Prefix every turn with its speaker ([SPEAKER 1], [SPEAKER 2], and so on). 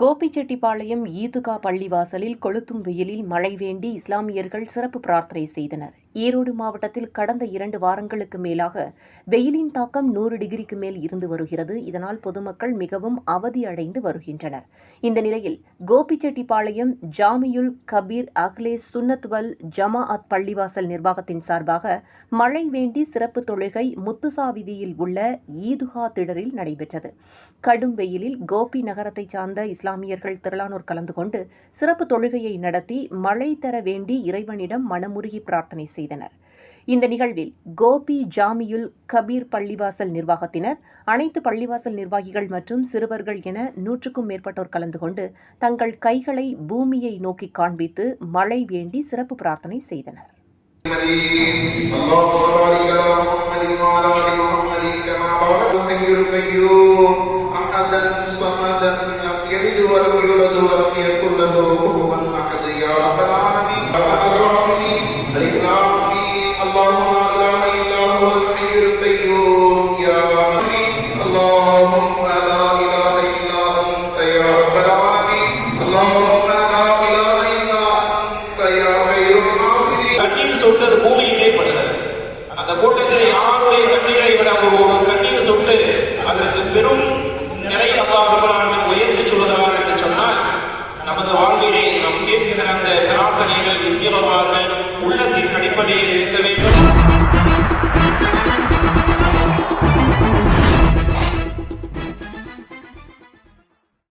[SPEAKER 1] கோபிச்செட்டிப்பாளையம் ஈதுகா பள்ளிவாசலில் கொளுத்தும் வெயிலில் மழை வேண்டி இஸ்லாமியர்கள் சிறப்பு பிரார்த்தனை செய்தனர். ஈரோடு மாவட்டத்தில் கடந்த இரண்டு வாரங்களுக்கு மேலாக வெயிலின் தாக்கம் நூறு டிகிரிக்கு மேல் இருந்து வருகிறது. இதனால் பொதுமக்கள் மிகவும் அவதி அடைந்து வருகின்றனர். இந்த நிலையில் கோபிச்செட்டிப்பாளையம் ஜாமியுல் கபீர் அஹ்லே சுன்னத்வல் ஜமாஅத் பள்ளிவாசல் நிர்வாகத்தின் சார்பாக மழை வேண்டி சிறப்பு தொழுகை முத்துசாவிதியில் உள்ள ஈதுகா திடரில் நடைபெற்றது. கடும் வெயிலில் கோபி நகரத்தைச் சார்ந்த இஸ்லாமியர்கள் திரளானோர் கலந்து கொண்டு சிறப்பு தொழுகையை நடத்தி மழை தர வேண்டி இறைவனிடம் மனமுருகி பிரார்த்தனை செய்தனர் இந்த நிகழ்வில் கோபி ஜாமியுல் கபீர் பள்ளிவாசல் நிர்வாகத்தினர் அனைத்து பள்ளிவாசல் நிர்வாகிகள் மற்றும் சிறுவர்கள் என நூற்றுக்கும் மேற்பட்டோர் கலந்து கொண்டு தங்கள் கைகளை பூமியை நோக்கி காண்பித்து மழை வேண்டி சிறப்பு பிரார்த்தனை செய்தனர்
[SPEAKER 2] اللهم بارك على محمد وعلى ال محمد كما باركت الحي القيوم احدا صمدا لم يلد ولم يولد ولم يكن له அந்த கூட்டத்தில் யாருடைய கண்ணீரை விட ஒரு கண்ணியை சொட்டு அதற்கு பெரும் நிலை அல்லாஹ் உயர்த்தி சொல்கிறார் என்று சொன்னால் நமது வாழ்விலே நாம் கேட்கிற
[SPEAKER 3] அந்த பிரார்த்தனைகள் இஸ்தீரவார்கள் உள்ளத்தின் அடிப்படையில் இருந்த